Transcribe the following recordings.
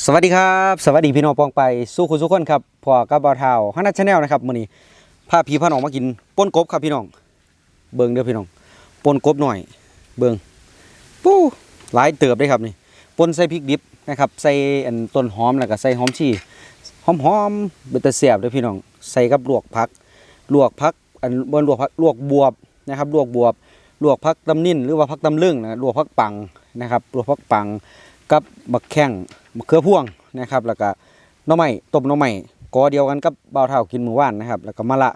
สวัสดีครับ สวัสดีพี่น้องปองไปสู้คุณสุกคนครับพอกับบาวเทาฮันนัชแนลนะครับมื้อนี้พาพี่พาน้องมากินป่นกบครับพี่น้อง เบิ่งเด้อพี่น้องป่นกบหน่อย เบิ่งปู้หลายเติบเลยครับนี่ป่นใส่พริกดิบนะครับใส่อันต้นหอมแล้วก็ใส่หอมชีหอมๆเป็นตะเสียบเด้อพี่น้องใส่กับลวกผักลวกผักอันบ่ลวกผักลวกบวบนะครับลวกบวบลวกผักตำนิ่นหรือว่าผักตำลึงนะลวกผักปังนะครับลวกผักปังกับบักแข้ง มะเขือพ่วงนะครับ แล้วก็น่อไม้ต้มน่อไม้กอเดียวกันกับบ่าวเท่ากินมือวานนะครับ แล้วก็มะละ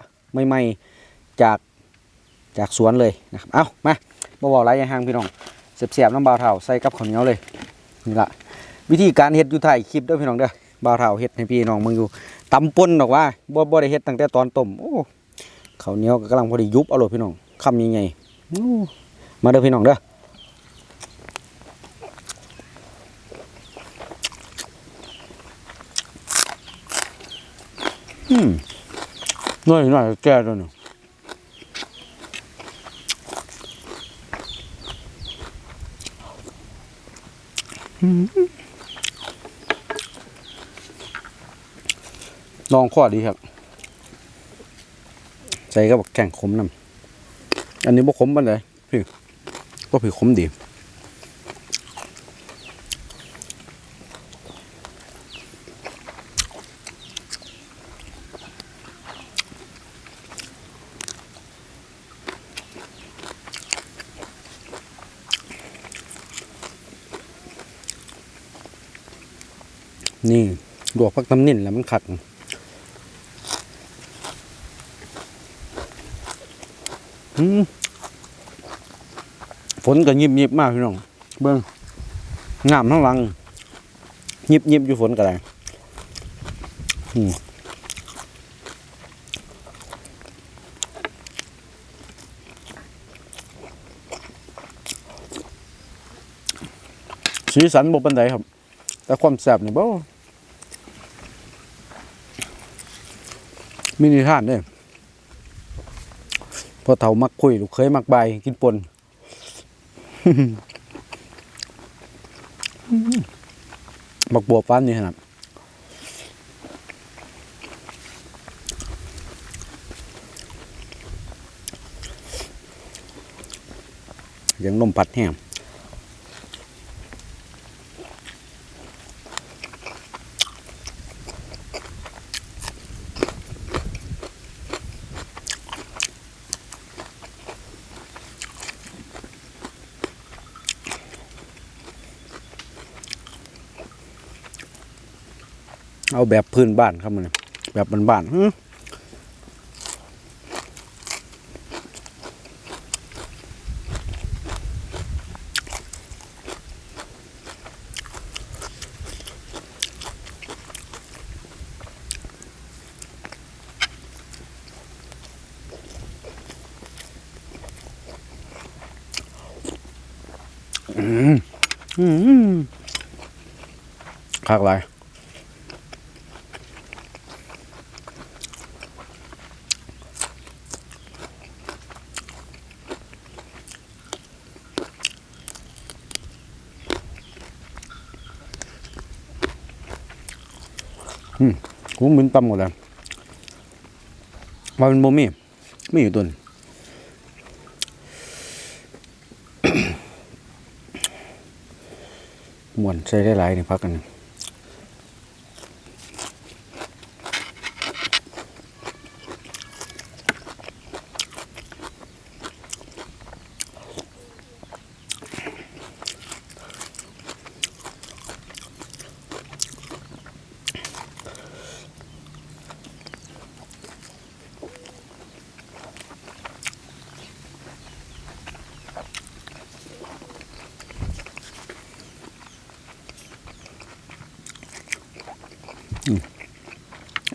ใหม่ๆจากจากสวนเลยนะครับ เอามาบ่บอกหลายอย่างห่างพี่น้องเสียบๆน้ำบ่าวเท่าใส่กับข้าวเหนียวเลยนี่ละวิธีการเฮ็ดอยู่ถ่ายคลิปเด้อพี่น้องเด้อบ่าวเท่าเฮ็ดให้พี่น้องมึงอยู่ตำป่นดอกว่าบ่บ่ได้เฮ็ดตั้งแต่ตอนต้มโอ้ข้าวเหนียวก็กำลังพอดียุบเอาโลดพี่น้องคำใหญ่ๆอู้มาเด้อพี่น้องเด้อ อืมน่อยหน่อยแก่ตัวหนึ่งอืมลองข้อดีครับ ใส่ก็บอกแข่งขมน้ำอันนี้บ่ขมปานใดพี่ก็พี่ขมดี นี่ลวกพักตำนิ่นแล้วมันขัดฝนก็ยิบยิบมากพี่น้อง เบิ้งงามทั้งหลัง ยิบยิบอยู่ฝนก็ได้สีสันบ่ปันใดครับ แต่ความแซ่บนี่บ่ มีนิทานเด้พอเฒ่ามักคุยลูกเคยมักใบายกินปนบักบัวฟ้านนี่ขนาดยังนมผัดแห้ง แบบพื้นบ้านครับมันแบบบ้านๆ กูมึนตำหมดแล้ว่าเป็นบ่มีไม่อยู่ตัวนึงมวนใช้ได้หลายนี่พักกัน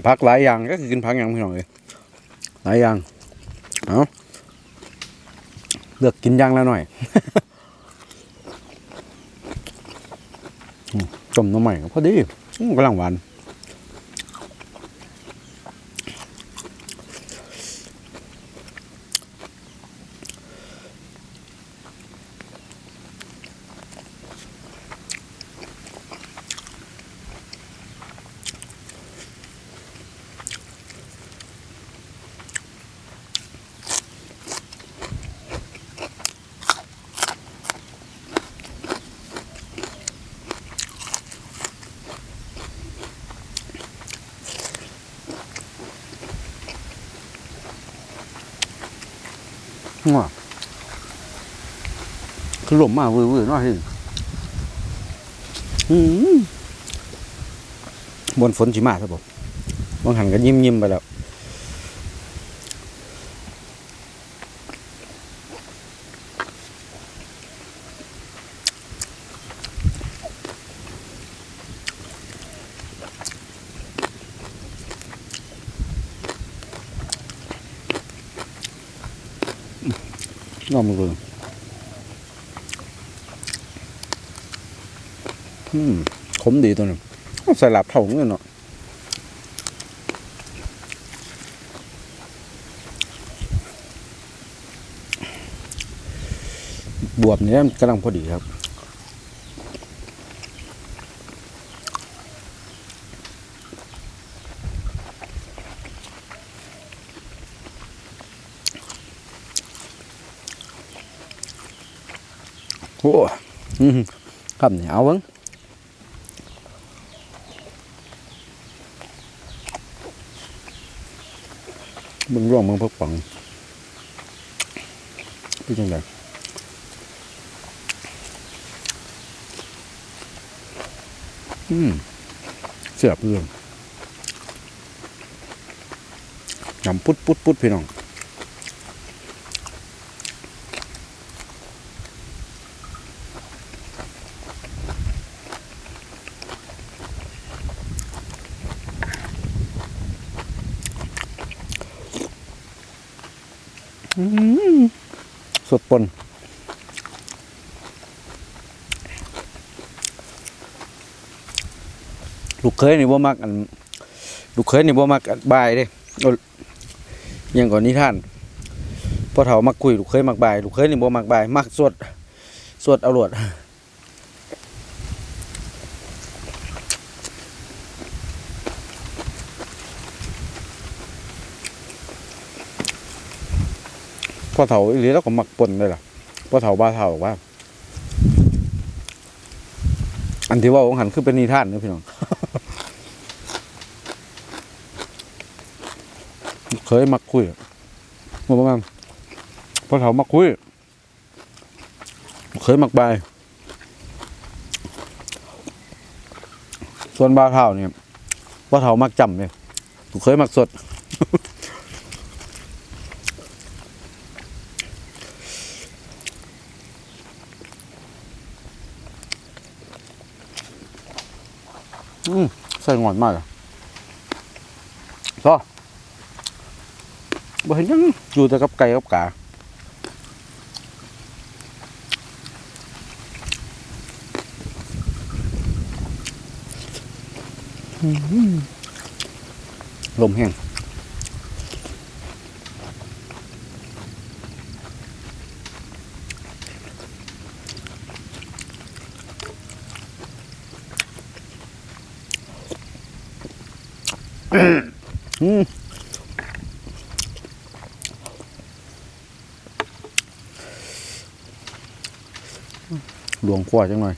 พักหลายอย่างก็คือกินพักอย่างพี่น้องเลยหลายอย่างเอาเลือกกินย่างแล้วหน่อยอืมต้มน้ำใหม่พอดีกำลังหวาน งัวคือลมมากเว้อๆน้อยอืมบนฝนสิมาครับผมบางหันก็ยิ้มๆไปแล้ว งอมเลยอืมขมดีตัวนึงใส่หลับเท่าเลยเนาะบวบเนี่ยกำลังพอดีครับ โอ้ อืมคำนี่ยเอาเบิ้งเบิ้งร่วงเบิ้งพักปังเป็นจังไดอืมเสียบเรื่องยำปุดปุดปุดพี่น้อง สดปนลูกเคยนี่บ่มักอันลูกเคยนี่บ่มักอันบายเด้อยังก่อนนี้ท่านพ่อเฒ่ามักคุยลูกเคยมักบายลูกเคยนี่บ่มักบาย มักสวดสวดเอาหลวด พ่อเฒ่าอีหลีแล้วก็หมักปนเลยล่ะพ่อเฒ่าบ้าเฒ่าบอกว่า อันที่ว่าองหันคือเป็นนิทานนะพี่น้องเคยมักคุยมาประมาณพอเถามักคุยเคยมักใบส่วนบาเท่าเนี่ยว่าเถามักจำเนี่ยเคยมักสด อืมใส่งอนมากก็บ่เห็นยังอยู่แต่กับไก่กับกาลมแห้ง อืมหลวงขวาจังหน่อย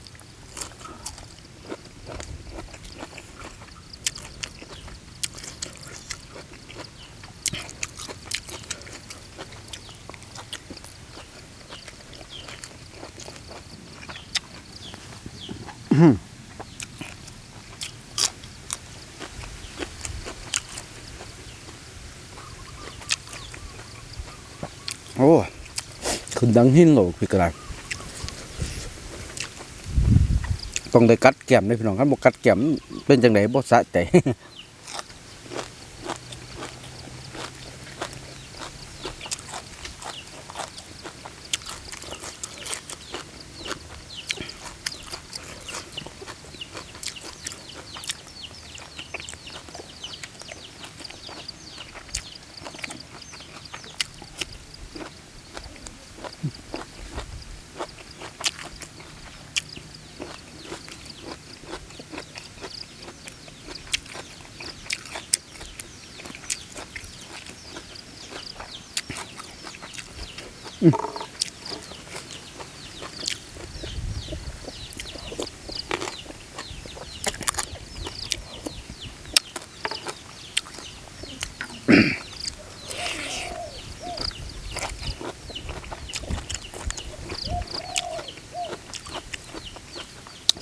โอ้ขึ้น ดังหินโหลพี่กระไรต้องได้กัดแก้มได้พี่น้องครับบอกกัดแก้มเป็นจังไดบ่สะใจ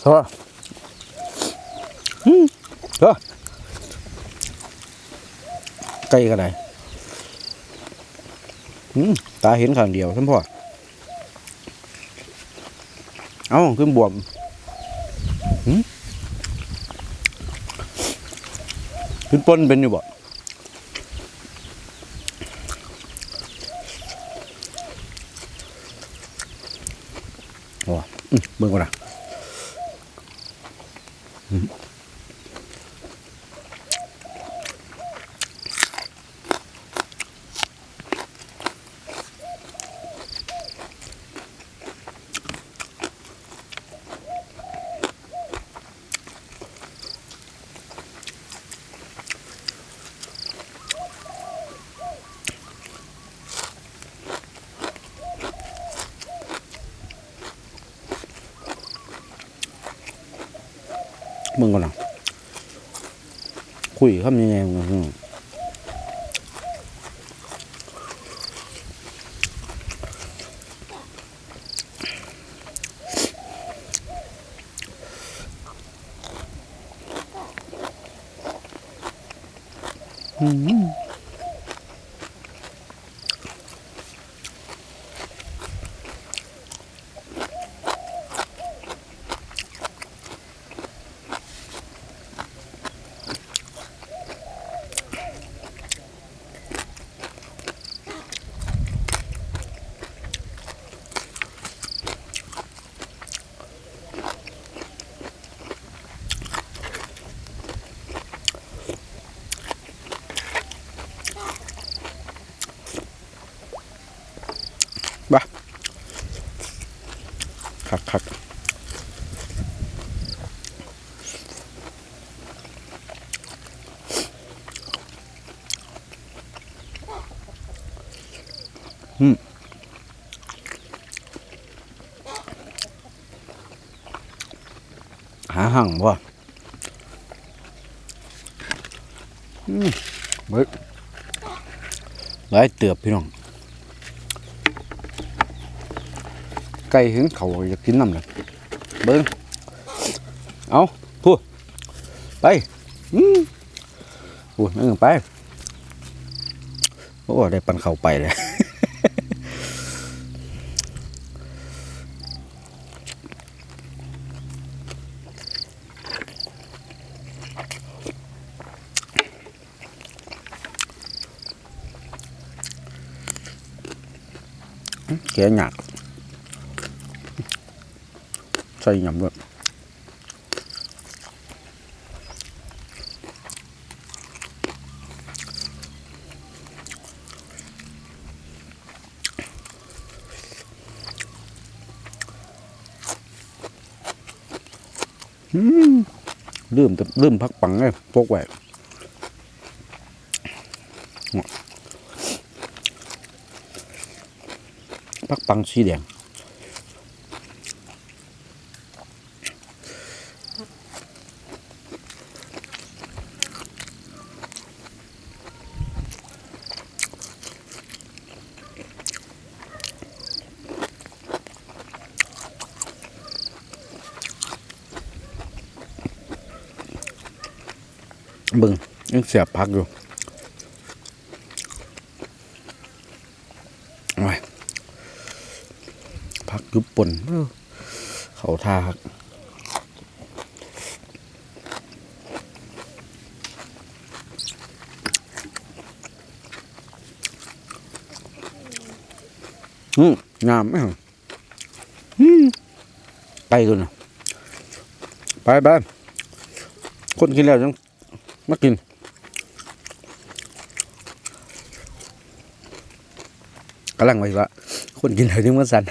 สวัสดีเออไก่ก็ได้อืมตาเห็นข้างเดียวท่านพ่อ เอ้าขึ้นบวมหืมขึ้นปนเป็นอยู่บ่โอ้อืมเบิ่งก่อนนะ มึงก่อนนะคุยคำยังไงมึง หั่งบ่อืมเบิดหลายเตือบพี่น้อง ไก่เห็นเขาอยากกินน้ำเลยเบิ้งเอาพูดไปอืมพูดนั่งไป โอ้ ได้ปันเข่าไปเลย แกะหยากใส่หยำด้วยอืมลืมแต่ลืมพักปังเลยพกไว้ พักปังสีแดงเบิ่งยังเสียบพักอยู่ไว้พักอ ยุบป่นเอ้อเขาท่าครับอืมงามไหมครับอืมไปกันนะไปไปคนกินแล้วจังมากินกำลังไว้ว่าคนกินเลยถึงมันสั่น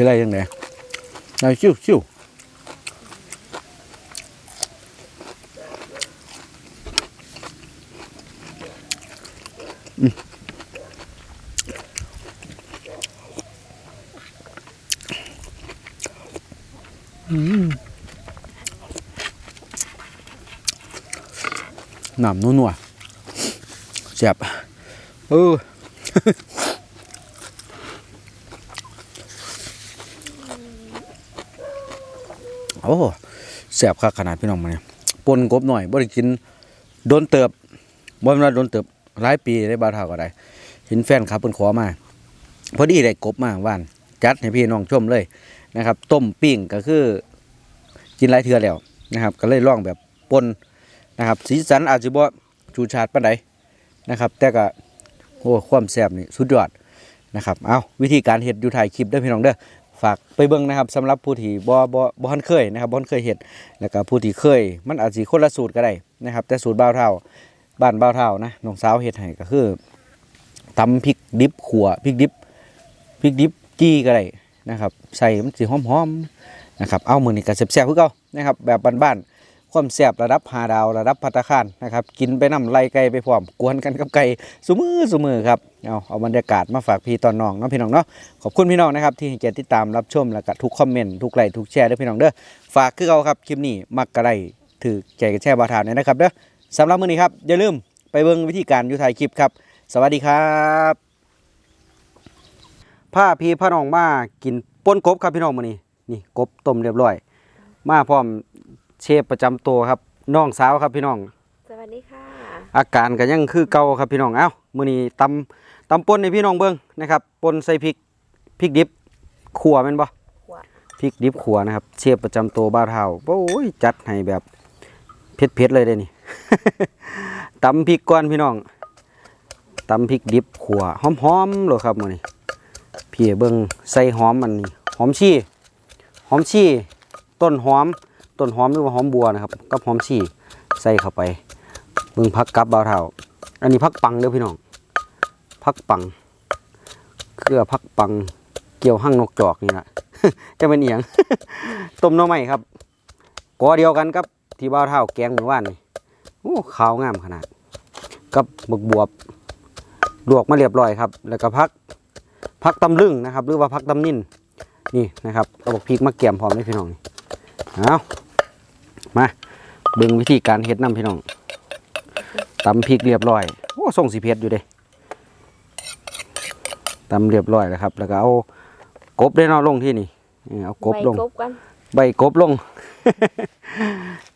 สิไรยังไงไอ้ชิวชิวหนำนัวๆแซ่บเออ อ้แซ่บคักขนาดพี่น้องมาเนี่ยปนกบหน่อยบ่ได้กินโดนเติบบ่แม่นว่าโดนเติบหลายปีได้บาเท่าก็ได้เห็นแฟนครับเพิ่นขอมาพอดีได้กบมาว่านจัดให้พี่น้องชมเลยนะครับ ต้มปิ้งก็คือกินหลายเทื่อแล้วนะครับ ก็เลยลองแบบปนนะครับ สีสันอาจจะบ่ชูชาดปานใดนะครับ แต่ก็โอ้ความแซ่บนี่สุดยอดนะครับ เอาวิธีการเฮ็ดอยู่ถ่ายคลิปเด้พี่น้องเด้อ ฝากไปเบิ่งนะครับสำหรับผู้ที่บ่บ่บ่ทันเคยนะครับบ่ทันเคยเฮ็ดแล้วก็ผู้ที่เคย มันอาจสิคนละสูตรก็ได้นะครับ แต่สูตรบ่าวเฒ่าบ้านบ่าวเฒ่านะน้องสาวเฮ็ดให้ก็คือตำพริกดิบขัวพริกดิบพริกดิบจี้ก็ได้นะครับ ใส่มันสิหอมๆนะครับเอามื้อนี้ก็แซ่บๆคือเก่านะครับแบบบ้านๆ ความแซ่บระดับ5ดาวระดับภัตคารนะครับกินไปน้ำไล่ไก่ไปพร้อมกวนกันกับไก่ซุมือซุมือครับเอาเอาบรรยากาศมาฝากพี่ตอนน้องเนาะพี่น้องเนาะขอบคุณพี่น้องนะครับที่ให้เกียรติติดตามรับชมแล้วก็ทุกคอมเมนต์ทุกไลค์ทุกแชร์ด้วยพี่น้องเด้อฝากคือเอาครับคลิปนี้มักกระไรถือใจกับแชร์บาทานเนี่ยนะครับเด้อสำหรับมื้อนี้ครับอย่าลืมไปเบิ่งวิธีการยู่ถ่ายคลิปครับ สวัสดีครับผ้าพี่พ่อน้องมากินป่นกบครับพี่น้องมื้อนี้นี่กบต้มเรียบร้อย มาพร้อม เชฟประจำตัวครับน้องสาวครับพี่น้อง สวัสดีค่ะ อาการก็ยังคือเก่าครับพี่น้องเอ้ามื้อนี้ตำตำป่นให้พี่น้องเบิ่งนะครับป่นใส่พริกพริกดิบขั่วแม่นบ่ขั่ว พริกดิบขั่วนะครับ เชฟประจำตัวบ้าวเฒ่าโอ้ยจัดให้แบบเผ็ดๆเลยเด้นี่ ตำพริกก่อนพี่น้องตำพริกดิบขั่วหอมๆเลยครับมื้อนี้พี่เบิ่งใส่หอมอันนี้หอมชี่หอมชี่ต้นหอม ต้นหอมหรือว่าหอมบัวนะครับกับหอมชี่ใส่เข้าไปเบิ่งพักกับบ่าเท่าอันนี้พักปังเด้อพี่น้องพักปังเครือพักปังเกี่ยวหั่งนกจอกนี่แหละจะเป็นเอียงต้มน่อไม้ครับกอเดียวกันกับที่บ่าเท่าแกงเมื่อวานนี่โอ้ขาวงามขนาด กับบึกบวบลวกมาเรียบร้อยครับ แล้วก็พักพักตำลึงนะครับ หรือว่าพักตำนิ่นนี่นะครับเอาบกพริกมาเกี่ยมพร้อมเลยพี่น้องนี่เอา มาเบิ่งวิธีการเฮ็ดน้ำพี่น้องตำพริกเรียบร้อยโอ้ส่งสีเพชรอยู่เด้ตำเรียบร้อยแล้วครับ แล้วก็เอากบได้เนอลงที่นี่เออเอากบลงใกบกันใบกบลง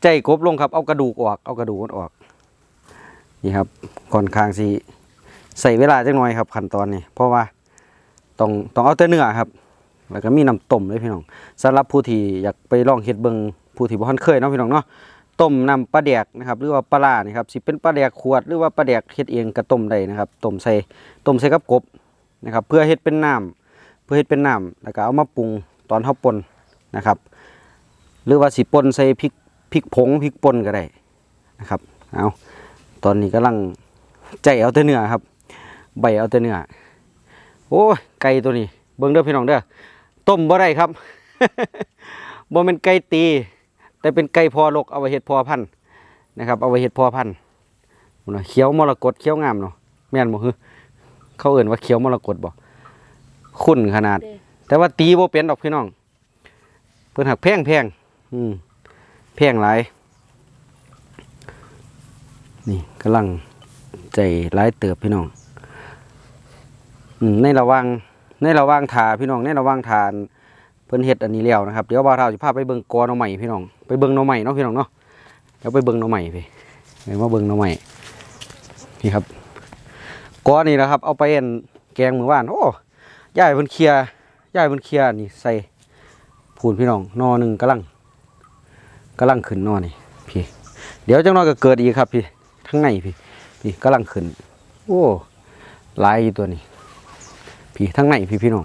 ใจกบลงครับ เอากระดูกออก เอากระดูกมันออก นี่ครับค่อนข้างสิใส่เวลาจักหน่อยครับขั้นตอนนี้ เพราะว่าต้องต้องเอาแต่เนื้อครับ แล้วก็มีน้ำต้มเลยพี่น้องสำหรับผู้ที่อยากไปลองเฮ็ดเบิง ผู้ที่บ่ทันเคยเนาะพี่น้องเนาะต้มน้ำปลาแดกนะครับหรือว่าปลาร้านี่ครับสิเป็นปลาแดกขวดหรือว่าปลาแดกเฮ็ดเองก็ต้มได้นะครับต้มใส่ต้มใส่กับกบนะครับเพื่อเฮ็ดเป็นน้ำเพื่อเฮ็ดเป็นน้ำแล้วก็เอามาปรุงตอนเฮาป่นนะครับ หรือว่าสิป่นใส่พริกพริกผงพริกป่นก็ได้นะครับเอาตอนนี้กำลังใจเอาแต่เนื้อครับ ใบเอาแต่เนื้อโอ้ยไก่ตัวนี้เบิ่งเด้อพี่น้องเด้อต้มบ่ได้ครับบ่แม่นไก่ตี แต่เป็นไก่พอลกเอาไว้เห็ดพอพันธุ์นะครับ เอาไว้เห็ดพอพันธุ์พุ่นน่ะเขียวมรกตเขียวงามเนาะแม่นบ่ฮึเขาเอ่นว่าเขียวมรกตบ่คุ้นขนาดเด้แต่ว่าตีบ่เป็นดอกพี่น้องเพิ่นหักแพงแพงอืมแพงหลายนี่กำลังใจหลายเติบพี่น้องอืมในระหว่างในระหว่างทาพี่น้องในระหว่างทานเพิ่นเฮ็ดอันนี้แล้วนะครับ เดี๋ยวบ่าวเฒ่าสิพาไปเบิ่งกอหน่อใหม่พี่น้อง ไปเบิ่งหน่อใหม่เนาะพี่น้องเนาะเดี๋ยวไปเบิ่งหน่อใหม่ไปเดี๋ยวมาเบิ่งหน่อใหม่นี่ครับก้อนนี่นะครับ เอาไปเอันแกงมื้อวานโอ้ยายเพิ่นเคลียร์ยายเพิ่นเคลียนี่ใส่พูนพี่น้องนอหนึ่งกำลังกำลังขึ้นนอนี่พี่ เดี๋ยวจังน้อยก็เกิดอีกครับพี่ทั้งในพี่พี่กำลังขึ้น โอ้ลายตัวนี้ พี่ทั้งในพี่พี่น้อง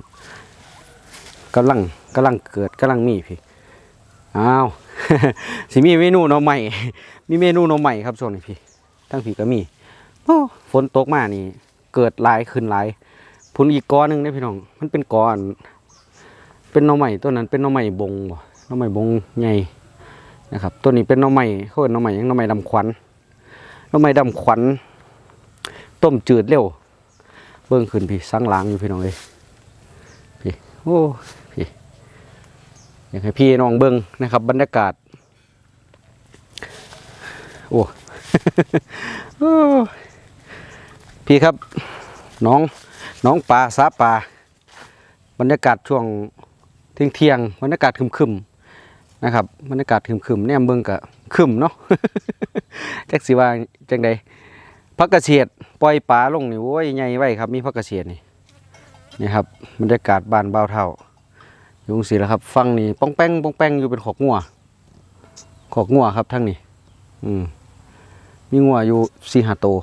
กำลังกำลังเกิดกำลังมีพี่อ้าว สิมีเมนูน่อใหม่ มีเมนูน่อใหม่ครับช่วงนี้พี่ทั้งพี่ก็มีโอ้ฝนตกมานี่ เกิดหลายขึ้นหลายพุ่นอีกกอหนึ่งนี่ยพี่น้อง มันเป็นกออันเป็นน่อใหม่ตัวนั้นเป็นน่อใหม่บงบ่น่อใหม่บงใหญ่นะครับ ตัวนี้เป็นน่อใหม่เขาเรียกน่อใหม่ยังน่อใหม่ดำขวัญน่อใหม่ดำขวัญต้มจืดเร็ว เบิ่งขึ้นพี่สังล้างอยู่พี่น้องเลยพี่โอ้ อยากให้พี่น้องเบิ้งนะครับ บรรยากาศ โอ้พี่ครับ น้องน้องปลาสาปลาบรรยากาศช่วงเที่ยงเที่ยงบรรยากาศครึมนะครับบรรยากาศครึมเนี่ยเบิ่งกะคึมเนาะแจักสิว่าจังใดพักเกษตรปล่อยปลาลงนี่โอ้ยใหญ่ไว้ครับ มีพักเกษตรนี่นี่ครับบรรยากาศบานเบาเท่า ยู่จังซี่แหละครับ ฟังนี่ป้องแป้งป้องแป้งอยู่เป็นขอกงัวขอกงัวครับทั้งนี้ อืมมีงัวอยู่สี่ห้าตัว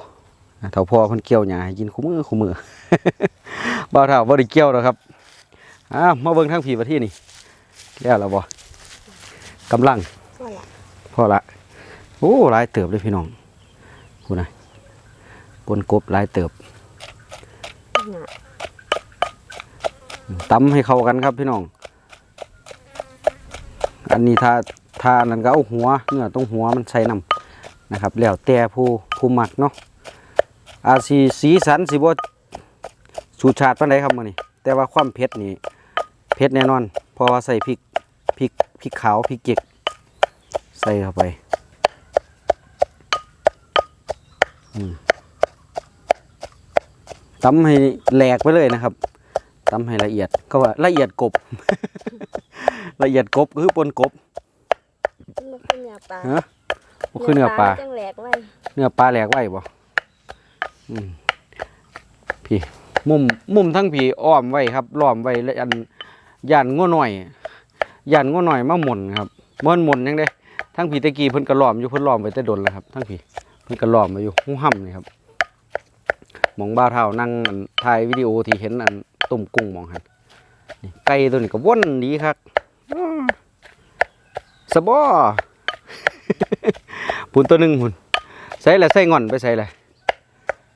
เท่าพ่อเพิ่นเกี่ยวหญ้าให้กินคู่มือคู่มือบ่าวเท่าบ่ได้เกี่ยวดอกครับอ้าวมาเบิ่งทางผีประเทศนี่แล้วล่ะบ่กำลังว่าละพอละโอ้หลายเติบเลยพี่น้องพูดนะปนกบหลายเติบน่ะตำให้เข้ากันครับพี่น้อง อันนี้ถ้าถ้านั้นก็เอาหัวเนื้อตรงหัวมันใส่น้ำนะครับ แล้วแต่ผู้ผู้มักเนาะอาสีสีสันสิบ่สูชาติปานใดครับมื้อนี้แต่ว่าความเผ็ดนี่เผ็ดแน่นอนเพราะว่าใส่พริกพริกพริกขาวพริกเก็กใส่เข้าไปอืมตำให้แหลกไปเลยนะครับ ตำให้ละเอียดก็ว่าละเอียดกบ ละเอียดกบก็คือปนกบมันเป็นเนื้อปลาฮะบ่คือเนื้อปลาจังแหลกไว้เนื้อปลาแหลกไว้บ่อืมพี่มุมมุมทั้งพี่อ้อมไว้ครับล้อมไว้แล้วอันย่านงัวหน่อยย่านงัวหน่อยมาหมุนครับม่วนหมุนยังได้ทั้งพี่ตะกี้เพิ่นก็ล้อมอยู่เพิ่นล้อมไว้แต่ดนแล้วครับทั้งพี่เพิ่นก็ล้อมไว้อยู่หูห่ำนี่ครับหมองบ้าวเท่านั่งอันถ่ายวิดีโอที่เห็นอัน ต้มกุ้งมองหันไก่ตัวนี้ก็ว่นดีครับสบอปุ่นตัวหนึ่งหุ่นใส่ละใส่งอนไปใส่ละ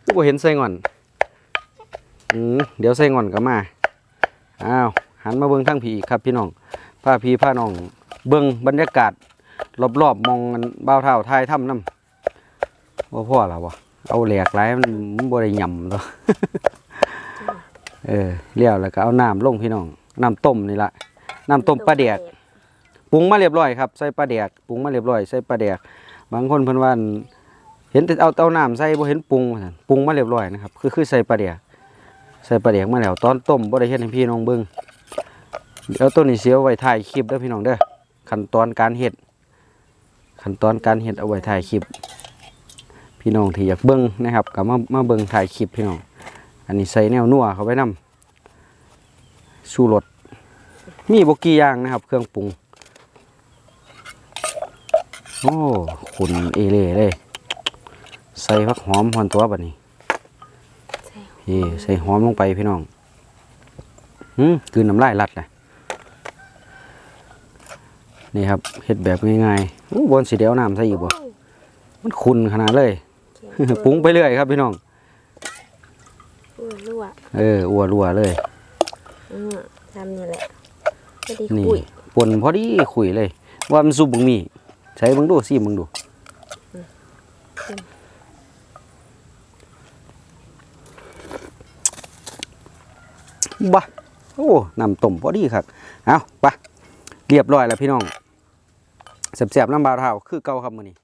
คือบ่เห็นใส่งอนอืมเดี๋ยวใส่งอนก็มาอ้าวหันมาเบิ่งทั้งผีอีกครับพี่น้องพาพี่พาน้อง เบิ่งบรรยากาศ รอบๆมองกันบ่าวเท่าทายถ้ำน้ำว่าพ่อล่ะวะเอาแหลกหลายมันมันบ่ได้หย่ำตัว เออเลี้ยวแล้วก็เอาน้ำลงพี่น้องน้ำต้มนี่ละน้ำต้มปลาเดียกปรุงมาเรียบร้อยครับใส่ปลาแดกปรุงมาเรียบร้อยใส่ปลาแดกบางคนเพิ่นว่าอั่นเห็นแต่เอาเต้าน้ำใส่บ่เห็นปรุงปรุงมาเรียบร้อยนะครับคือคือใส่ปลาแดกใส่ปลาแดกมาแล้วตอนต้มบ่ได้เฮ็ดให้พี่น้องเบิ่งเดี๋ยวตัวนี้เสียวไว้ถ่ายคลิปเด้อพี่น้องเด้อขั้นตอนการเฮ็ดขั้นตอนการเฮ็ดเอาไว้ถ่ายคลิป พี่น้องที่อยากเบิ่งนะครับก็มามาเบิ่งถ่ายคลิปพี่น้อง อันนี้ใส่แนวนัวเข้าไปนํชูรสมีบ่กี่อย่างนะครับ เครื่องปรุง โอ้ขุนเอเล่เลย ใส่ผักหอมหอนตัวบัดนี้ใส่พี่ใส่หอมลงไปพี่น้องหืมกลืนน้ำลายรัดเลยนี่ครับเฮ็ดแบบง่ายๆอู้บนสีเดียวน้ำใส่อีกบ่มันขุนขนาดเลยปรุงไปเรื่อยครับพี่น้องอุ้ยรั่ว เอออัวรัวเลยอืมทำนี่แหละไม่ได้นี่คุยปนพอดีขุยเลย ว่ามันซุปบึงมี ใช้มึงดูซิมึงดูบ้าโอ้น้ำต้มพอดีครับเอาไปเรียบร้อยแล้วพี่น้องแสบๆน้ำบาวเท้าคือเก่าครับมื้อนี้